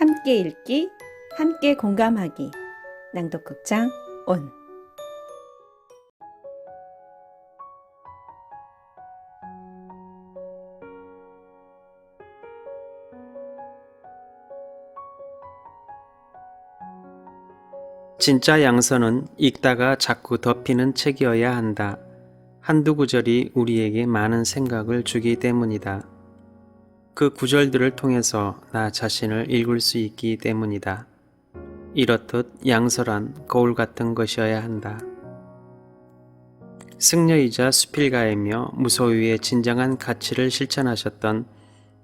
함께 읽기, 함께 공감하기. 낭독극장 온. 진짜 양서는 읽다가 자꾸 덮이는 책이어야 한다. 한두 구절이 우리에게 많은 생각을 주기 때문이다. 그 구절들을 통해서 나 자신을 읽을 수 있기 때문이다. 이렇듯 양서란 거울 같은 것이어야 한다. 승려이자 수필가이며 무소유의 진정한 가치를 실천하셨던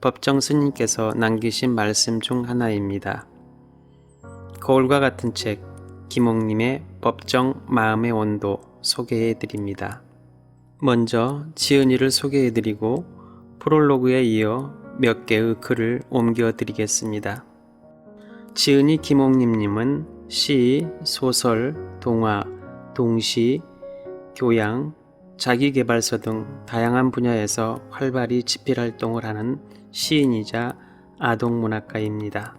법정 스님께서 남기신 말씀 중 하나입니다. 거울과 같은 책, 김옥님의 법정 마음의 온도 소개해 드립니다. 먼저 지은이를 소개해 드리고 프롤로그에 이어 몇 개의 글을 옮겨 드리겠습니다. 지은이 김옥님님은 시, 소설, 동화, 동시, 교양, 자기개발서 등 다양한 분야에서 활발히 집필 활동을 하는 시인이자 아동문학가입니다.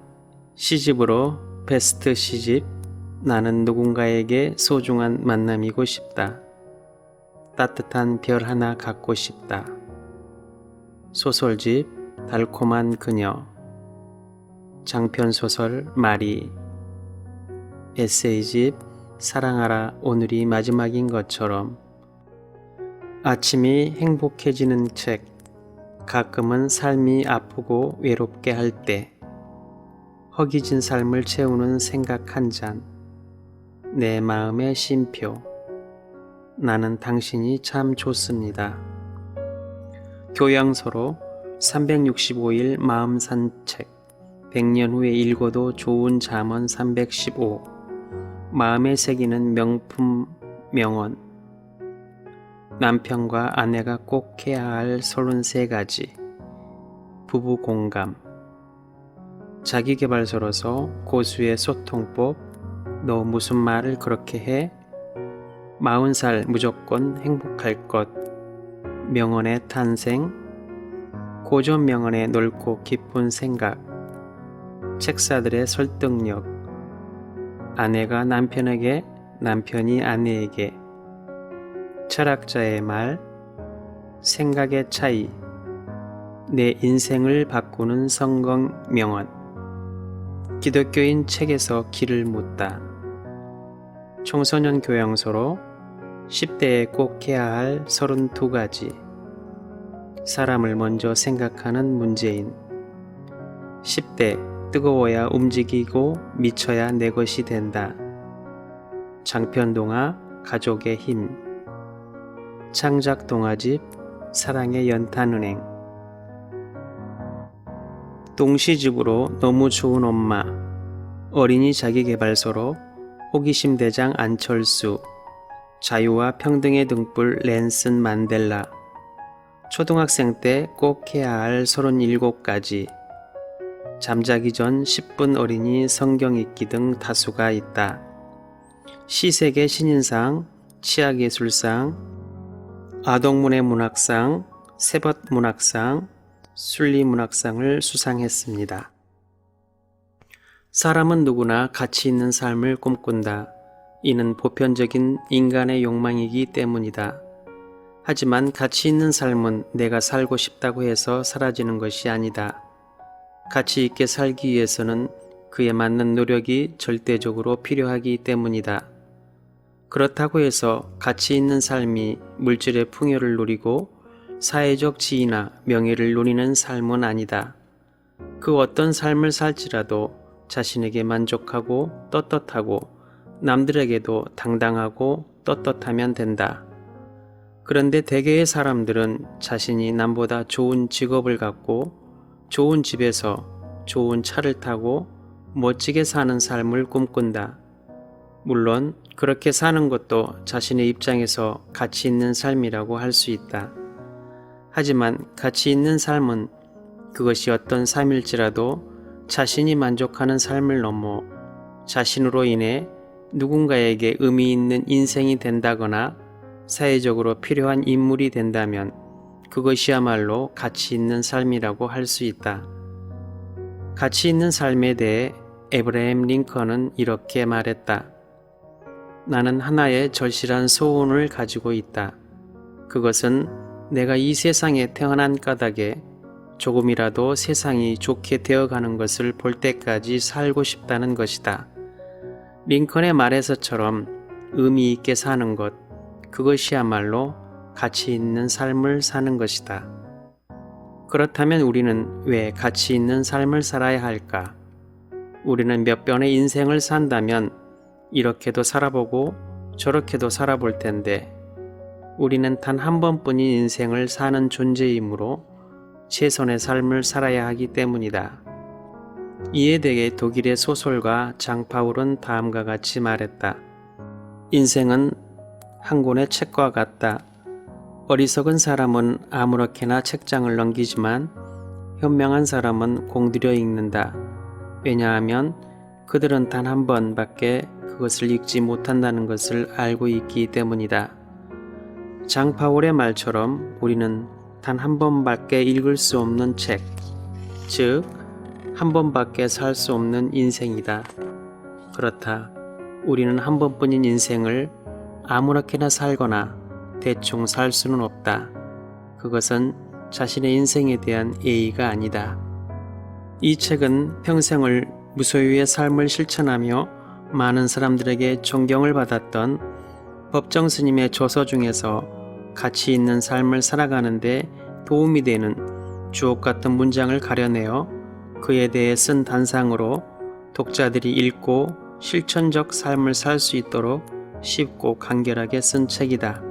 시집으로 베스트 시집 나는 누군가에게 소중한 만남이고 싶다. 따뜻한 별 하나 갖고 싶다. 소설집 달콤한 그녀. 장편소설 마리. 에세이집 사랑하라 오늘이 마지막인 것처럼. 아침이 행복해지는 책. 가끔은 삶이 아프고 외롭게 할 때. 허기진 삶을 채우는 생각 한 잔. 내 마음의 쉼표. 나는 당신이 참 좋습니다. 교양서로 365일 마음 산책. 100년 후에 읽어도 좋은 잠언 315 마음에 새기는 명품 명언. 남편과 아내가 꼭 해야 할 33가지. 부부 공감. 자기개발서로서 고수의 소통법. 너 무슨 말을 그렇게 해? 마흔 살 무조건 행복할 것. 명언의 탄생 고전 명언의 넓고 깊은 생각 책사들의 설득력 아내가 남편에게 남편이 아내에게 철학자의 말 생각의 차이 내 인생을 바꾸는 성경 명언 기독교인 책에서 길을 묻다. 청소년 교양서로 10대에 꼭 해야 할 32가지 사람을 먼저 생각하는 문재인. 10대 뜨거워야 움직이고 미쳐야 내 것이 된다. 장편동화 가족의 힘. 창작 동화집 사랑의 연탄은행. 동시집으로 너무 좋은 엄마. 어린이 자기개발서로 호기심 대장 안철수. 자유와 평등의 등불 랜슨 만델라 초등학생 때 꼭 해야 할 37가지 잠자기 전 10분 어린이 성경 읽기 등 다수가 있다. 시세계 신인상, 치약예술상, 아동문예 문학상, 세벗 문학상, 순리 문학상을 수상했습니다. 사람은 누구나 가치 있는 삶을 꿈꾼다. 이는 보편적인 인간의 욕망이기 때문이다. 하지만 가치 있는 삶은 내가 살고 싶다고 해서 사라지는 것이 아니다. 가치 있게 살기 위해서는 그에 맞는 노력이 절대적으로 필요하기 때문이다. 그렇다고 해서 가치 있는 삶이 물질의 풍요를 누리고 사회적 지위나 명예를 누리는 삶은 아니다. 그 어떤 삶을 살지라도 자신에게 만족하고 떳떳하고 남들에게도 당당하고 떳떳하면 된다. 그런데 대개의 사람들은 자신이 남보다 좋은 직업을 갖고 좋은 집에서 좋은 차를 타고 멋지게 사는 삶을 꿈꾼다. 물론 그렇게 사는 것도 자신의 입장에서 가치 있는 삶이라고 할 수 있다. 하지만 가치 있는 삶은 그것이 어떤 삶일지라도 자신이 만족하는 삶을 넘어 자신으로 인해 누군가에게 의미 있는 인생이 된다거나 사회적으로 필요한 인물이 된다면 그것이야말로 가치 있는 삶이라고 할 수 있다. 가치 있는 삶에 대해 에브라임 링컨은 이렇게 말했다. 나는 하나의 절실한 소원을 가지고 있다. 그것은 내가 이 세상에 태어난 까닭에 조금이라도 세상이 좋게 되어가는 것을 볼 때까지 살고 싶다는 것이다. 링컨의 말에서처럼 의미 있게 사는 것, 그것이야말로 가치 있는 삶을 사는 것이다. 그렇다면 우리는 왜 가치 있는 삶을 살아야 할까? 우리는 몇 번의 인생을 산다면 이렇게도 살아보고 저렇게도 살아볼 텐데 우리는 단 한 번뿐인 인생을 사는 존재이므로 최선의 삶을 살아야 하기 때문이다. 이에 대해 독일의 소설가 장파울은 다음과 같이 말했다. 인생은 한 권의 책과 같다. 어리석은 사람은 아무렇게나 책장을 넘기지만 현명한 사람은 공들여 읽는다. 왜냐하면 그들은 단 한 번밖에 그것을 읽지 못한다는 것을 알고 있기 때문이다. 장파울의 말처럼 우리는 단 한 번밖에 읽을 수 없는 책, 즉, 한 번밖에 살 수 없는 인생이다. 그렇다. 우리는 한 번뿐인 인생을 아무렇게나 살거나 대충 살 수는 없다. 그것은 자신의 인생에 대한 예의가 아니다. 이 책은 평생을 무소유의 삶을 실천하며 많은 사람들에게 존경을 받았던 법정 스님의 조서 중에서 가치 있는 삶을 살아가는데 도움이 되는 주옥 같은 문장을 가려내어 그에 대해 쓴 단상으로 독자들이 읽고 실천적 삶을 살 수 있도록 쉽고 간결하게 쓴 책이다.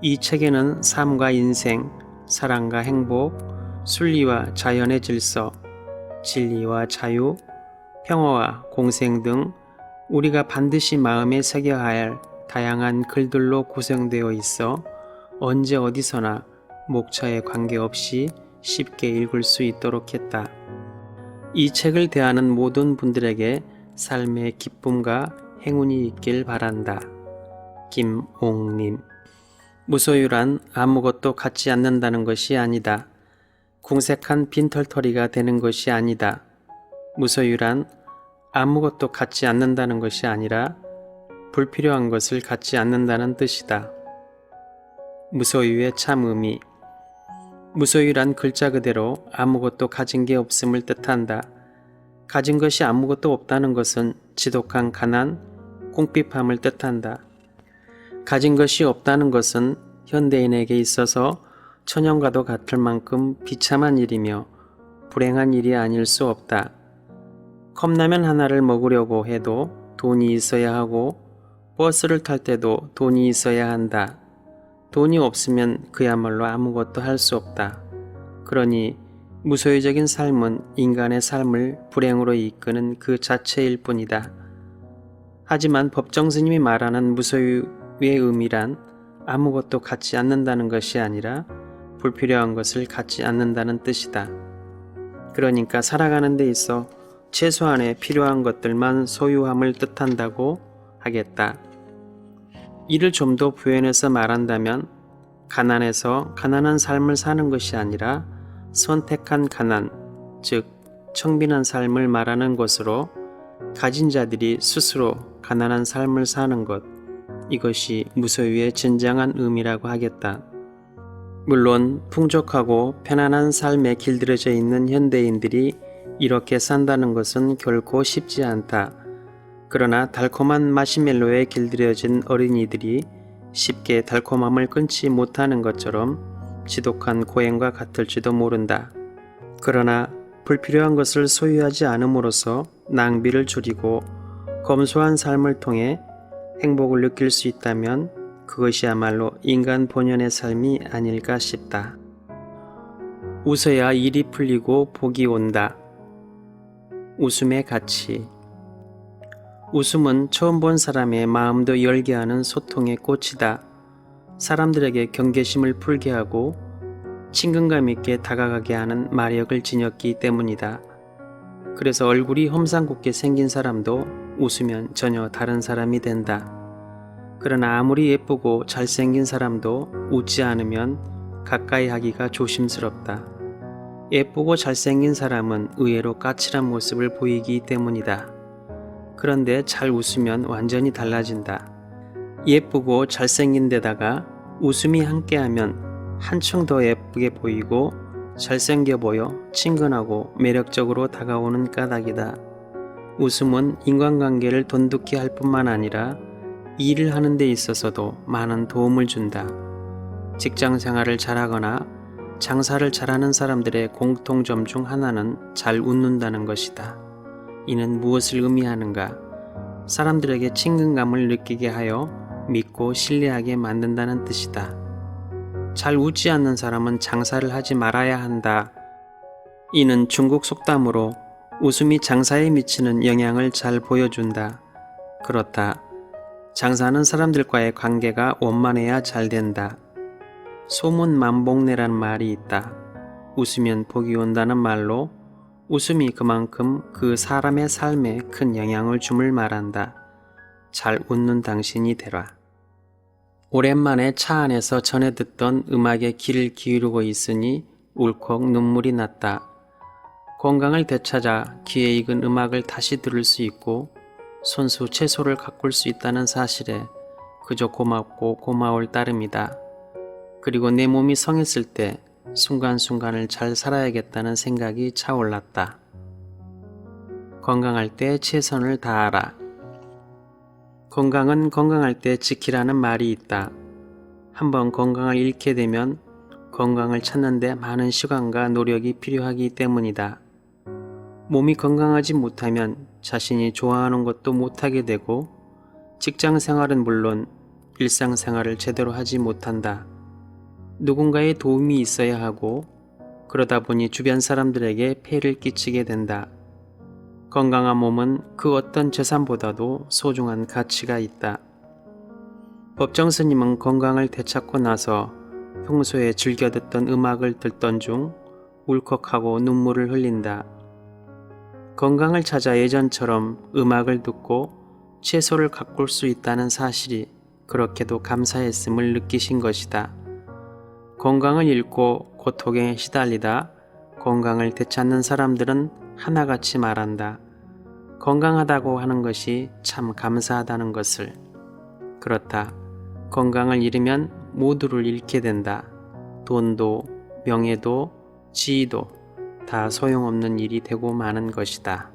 이 책에는 삶과 인생, 사랑과 행복, 순리와 자연의 질서, 진리와 자유, 평화와 공생 등 우리가 반드시 마음에 새겨야 할 다양한 글들로 구성되어 있어 언제 어디서나 목차에 관계없이 쉽게 읽을 수 있도록 했다. 이 책을 대하는 모든 분들에게 삶의 기쁨과 행운이 있길 바란다. 김옥님 무소유란 아무것도 갖지 않는다는 것이 아니다. 궁색한 빈털터리가 되는 것이 아니다. 무소유란 아무것도 갖지 않는다는 것이 아니라 불필요한 것을 갖지 않는다는 뜻이다. 무소유의 참 의미 무소유란 글자 그대로 아무것도 가진 게 없음을 뜻한다. 가진 것이 아무것도 없다는 것은 지독한 가난, 궁핍함을 뜻한다. 가진 것이 없다는 것은 현대인에게 있어서 천연과도 같을 만큼 비참한 일이며 불행한 일이 아닐 수 없다. 컵라면 하나를 먹으려고 해도 돈이 있어야 하고 버스를 탈 때도 돈이 있어야 한다. 돈이 없으면 그야말로 아무것도 할 수 없다. 그러니 무소유적인 삶은 인간의 삶을 불행으로 이끄는 그 자체일 뿐이다. 하지만 법정 스님이 말하는 무소유의 의미란 아무것도 갖지 않는다는 것이 아니라 불필요한 것을 갖지 않는다는 뜻이다. 그러니까 살아가는 데 있어 최소한의 필요한 것들만 소유함을 뜻한다고 하겠다. 이를 좀 더 부연해서 말한다면 가난해서 가난한 삶을 사는 것이 아니라 선택한 가난, 즉 청빈한 삶을 말하는 것으로 가진 자들이 스스로 가난한 삶을 사는 것, 이것이 무소유의 진정한 의미라고 하겠다. 물론 풍족하고 편안한 삶에 길들여져 있는 현대인들이 이렇게 산다는 것은 결코 쉽지 않다. 그러나 달콤한 마시멜로에 길들여진 어린이들이 쉽게 달콤함을 끊지 못하는 것처럼 지독한 고행과 같을지도 모른다. 그러나 불필요한 것을 소유하지 않음으로써 낭비를 줄이고 검소한 삶을 통해 행복을 느낄 수 있다면 그것이야말로 인간 본연의 삶이 아닐까 싶다. 웃어야 일이 풀리고 복이 온다. 웃음의 가치. 웃음은 처음 본 사람의 마음도 열게 하는 소통의 꽃이다. 사람들에게 경계심을 풀게 하고 친근감 있게 다가가게 하는 마력을 지녔기 때문이다. 그래서 얼굴이 험상궂게 생긴 사람도 웃으면 전혀 다른 사람이 된다. 그러나 아무리 예쁘고 잘생긴 사람도 웃지 않으면 가까이 하기가 조심스럽다. 예쁘고 잘생긴 사람은 의외로 까칠한 모습을 보이기 때문이다. 그런데 잘 웃으면 완전히 달라진다. 예쁘고 잘생긴 데다가 웃음이 함께하면 한층 더 예쁘게 보이고 잘생겨 보여 친근하고 매력적으로 다가오는 까닭이다. 웃음은 인간관계를 돈독히 할 뿐만 아니라 일을 하는 데 있어서도 많은 도움을 준다. 직장 생활을 잘하거나 장사를 잘하는 사람들의 공통점 중 하나는 잘 웃는다는 것이다. 이는 무엇을 의미하는가? 사람들에게 친근감을 느끼게 하여 믿고 신뢰하게 만든다는 뜻이다. 잘 웃지 않는 사람은 장사를 하지 말아야 한다. 이는 중국 속담으로 웃음이 장사에 미치는 영향을 잘 보여준다. 그렇다. 장사는 사람들과의 관계가 원만해야 잘 된다. 소문 만복내라는 말이 있다. 웃으면 복이 온다는 말로 웃음이 그만큼 그 사람의 삶에 큰 영향을 줌을 말한다. 잘 웃는 당신이 되라. 오랜만에 차 안에서 전해 듣던 음악에 귀를 기울이고 있으니 울컥 눈물이 났다. 건강을 되찾아 귀에 익은 음악을 다시 들을 수 있고 손수 채소를 가꿀 수 있다는 사실에 그저 고맙고 고마울 따름이다. 그리고 내 몸이 성했을 때 순간순간을 잘 살아야겠다는 생각이 차올랐다. 건강할 때 최선을 다하라. 건강은 건강할 때 지키라는 말이 있다. 한번 건강을 잃게 되면 건강을 찾는데 많은 시간과 노력이 필요하기 때문이다. 몸이 건강하지 못하면 자신이 좋아하는 것도 못하게 되고 직장 생활은 물론 일상 생활을 제대로 하지 못한다. 누군가의 도움이 있어야 하고 그러다 보니 주변 사람들에게 폐를 끼치게 된다. 건강한 몸은 그 어떤 재산보다도 소중한 가치가 있다. 법정 스님은 건강을 되찾고 나서 평소에 즐겨 듣던 음악을 듣던 중 울컥하고 눈물을 흘린다. 건강을 찾아 예전처럼 음악을 듣고 채소를 가꿀 수 있다는 사실이 그렇게도 감사했음을 느끼신 것이다. 건강을 잃고 고통에 시달리다 건강을 되찾는 사람들은 하나같이 말한다. 건강하다고 하는 것이 참 감사하다는 것을. 그렇다. 건강을 잃으면 모두를 잃게 된다. 돈도, 명예도, 지위도 다 소용없는 일이 되고 마는 것이다.